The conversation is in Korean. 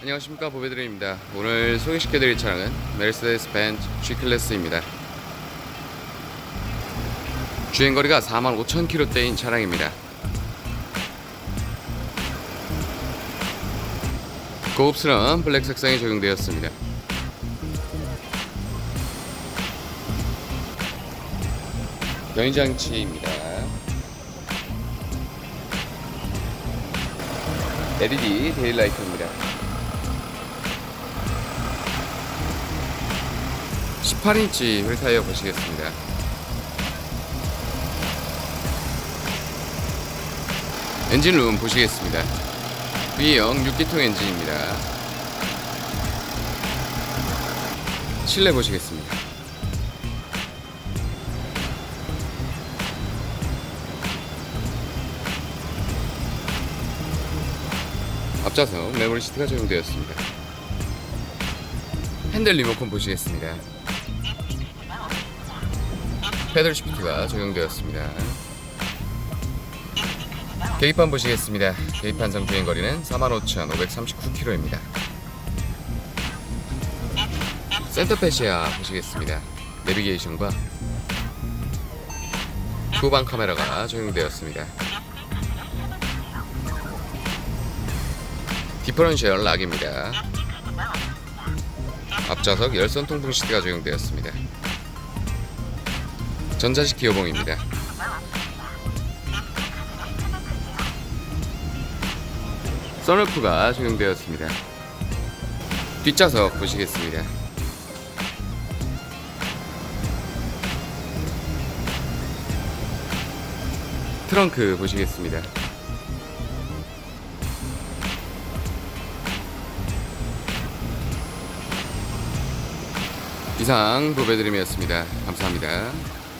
안녕하십니까 보배드림입니다. 오늘 소개시켜드릴 차량은 메르세데스 벤츠 G클래스입니다. 주행거리가 45,000km대인 차량입니다. 고급스러운 블랙 색상이 적용되었습니다. 변희장치입니다 LED 데일라이트입니다 18인치 휠타이어 보시겠습니다. 엔진룸 보시겠습니다. V형 6기통 엔진입니다. 실내 보시겠습니다. 앞좌석 메모리 시트가 적용되었습니다. 핸들 리모컨 보시겠습니다. 패들 시프트가 적용되었습니다. 계기판 보시겠습니다. 계기판 정 주행 거리는 45,539km입니다. 센터페시아 보시겠습니다. 내비게이션과 후방 카메라가 적용되었습니다. 디퍼런셜 락입니다. 앞좌석 열선 통풍 시트가 적용되었습니다. 전자식 기어봉입니다. 선루프가 적용되었습니다. 뒷좌석 보시겠습니다. 트렁크 보시겠습니다. 이상 보배드림이었습니다. 감사합니다.